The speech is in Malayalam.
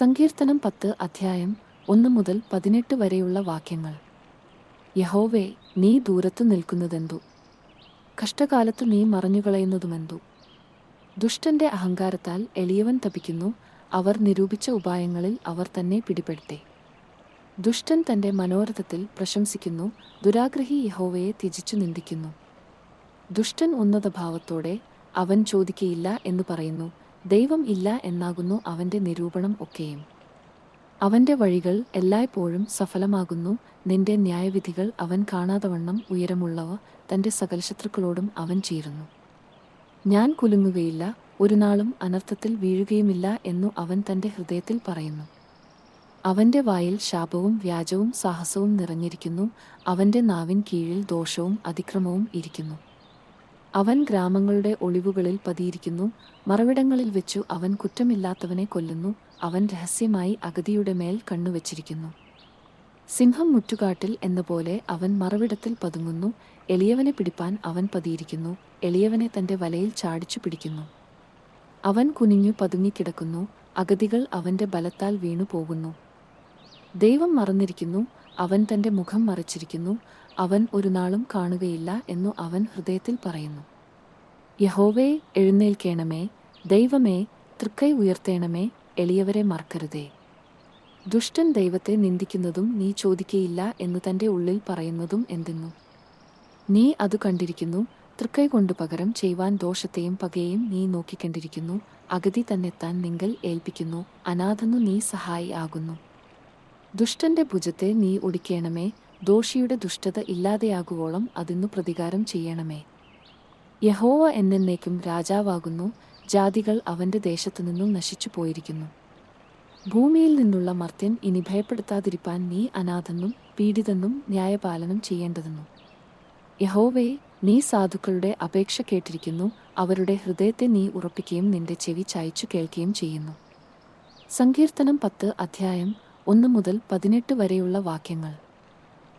സങ്കീർത്തനം പത്ത് അധ്യായം ഒന്ന് മുതൽ പതിനെട്ട് വരെയുള്ള വാക്യങ്ങൾ. യഹോവേ നീ ദൂരത്തു നിൽക്കുന്നതെന്തു? കഷ്ടകാലത്ത് നീ മറഞ്ഞുകളയുന്നതുമെന്തു? ദുഷ്ടന്റെ അഹങ്കാരത്താൽ എളിയവൻ തപിക്കുന്നു അവർ നിരൂപിച്ച ഉപായങ്ങളിൽ അവർ തന്നെ പിടിപെടുത്തി. ദുഷ്ടൻ തന്റെ മനോരഥത്തിൽ പ്രശംസിക്കുന്നു ദുരാഗ്രഹി യഹോവയെ ത്യജിച്ചു നിന്ദിക്കുന്നു. ദുഷ്ടൻ ഉന്നതഭാവത്തോടെ അവൻ ചോദിക്കയില്ല എന്ന് പറയുന്നു ദൈവം ഇല്ല എന്നാകുന്നു അവന്റെ നിരൂപണം ഒക്കെയും. അവന്റെ വഴികൾ എല്ലായ്പ്പോഴും സഫലമാകുന്നു. നിന്റെ ന്യായവിധികൾ അവൻ കാണാതവണ്ണം ഉയരമുള്ളവ തന്റെ സകലശത്രുക്കളോടും അവൻ ചേരുന്നു. ഞാൻ കുലുങ്ങുകയില്ല. ഒരു നാളും അനർത്ഥത്തിൽ വീഴുകയുമില്ല എന്നു അവൻ തന്റെ ഹൃദയത്തിൽ പറയുന്നു. അവന്റെ വായിൽ ശാപവും വ്യാജവും സാഹസവും നിറഞ്ഞിരിക്കുന്നു. അവന്റെ നാവിൻ കീഴിൽ ദോഷവും അതിക്രമവും ഇരിക്കുന്നു. അവൻ ഗ്രാമങ്ങളുടെ ഒളിവുകളിൽ പതിയിരിക്കുന്നു മറവിടങ്ങളിൽ വെച്ചു അവൻ കുറ്റമില്ലാത്തവനെ കൊല്ലുന്നു അവൻ രഹസ്യമായി അഗതിയുടെ മേൽ കണ്ണുവച്ചിരിക്കുന്നു. സിംഹം മുറ്റുകാട്ടിൽ എന്ന പോലെ അവൻ മറവിടത്തിൽ പതുങ്ങുന്നു എളിയവനെ പിടിപ്പാൻ അവൻ പതിയിരിക്കുന്നു എളിയവനെ തന്റെ വലയിൽ ചാടിച്ചു പിടിക്കുന്നു. അവൻ കുനിഞ്ഞു പതുങ്ങിക്കിടക്കുന്നു അഗതികൾ അവന്റെ ബലത്താൽ വീണു പോകുന്നു ദൈവം മറന്നിരിക്കുന്നു അവൻ തന്റെ മുഖം മറിച്ചിരിക്കുന്നു. അവൻ ഒരു നാളും കാണുകയില്ല എന്നു അവൻ ഹൃദയത്തിൽ പറയുന്നു. യഹോവേ എഴുന്നേൽക്കേണമേ. ദൈവമേ തൃക്കൈ ഉയർത്തേണമേ. എളിയവരെ മറക്കരുതേ. ദുഷ്ടൻ ദൈവത്തെ നിന്ദിക്കുന്നതും നീ ചോദിക്കയില്ല എന്ന് തന്റെ ഉള്ളിൽ പറയുന്നതും എന്തെന്നു? നീ അത് കണ്ടിരിക്കുന്നു. തൃക്കൈ കൊണ്ട് പകരം ചെയ്യുവാൻ ദോഷത്തെയും പകയെയും നീ നോക്കിക്കണ്ടിരിക്കുന്നു. അഗതി തന്നെത്താൻ നിങ്ങൾ ഏൽപ്പിക്കുന്നു. അനാഥന്നു നീ സഹായി ആകുന്നു. ദുഷ്ടന്റെ ഭുജത്തെ നീ ഒടിക്കേണമേ. ദോഷിയുടെ ദുഷ്ടത ഇല്ലാതെയാകുവോളം അതിന്നു പ്രതികാരം ചെയ്യണമേ. യഹോവ എന്നേക്കും രാജാവാകുന്നു. ജാതികൾ അവന്റെ ദേശത്തു നിന്നും നശിച്ചു പോയിരിക്കുന്നു. ഭൂമിയിൽ നിന്നുള്ള മർത്യൻ ഇനി ഭയപ്പെടുത്താതിരിപ്പാൻ നീ അനാഥെന്നും പീഡിതെന്നും ന്യായപാലനം ചെയ്യേണ്ടതെന്നും യഹോവേ നീ സാധുക്കളുടെ അപേക്ഷ കേട്ടിരിക്കുന്നു. അവരുടെ ഹൃദയത്തെ നീ ഉറപ്പിക്കുകയും നിന്റെ ചെവി ചായച്ചു കേൾക്കുകയും ചെയ്യുന്നു. സങ്കീർത്തനം പത്ത് അധ്യായം ഒന്ന് മുതൽ പതിനെട്ട് വരെയുള്ള വാക്യങ്ങൾ.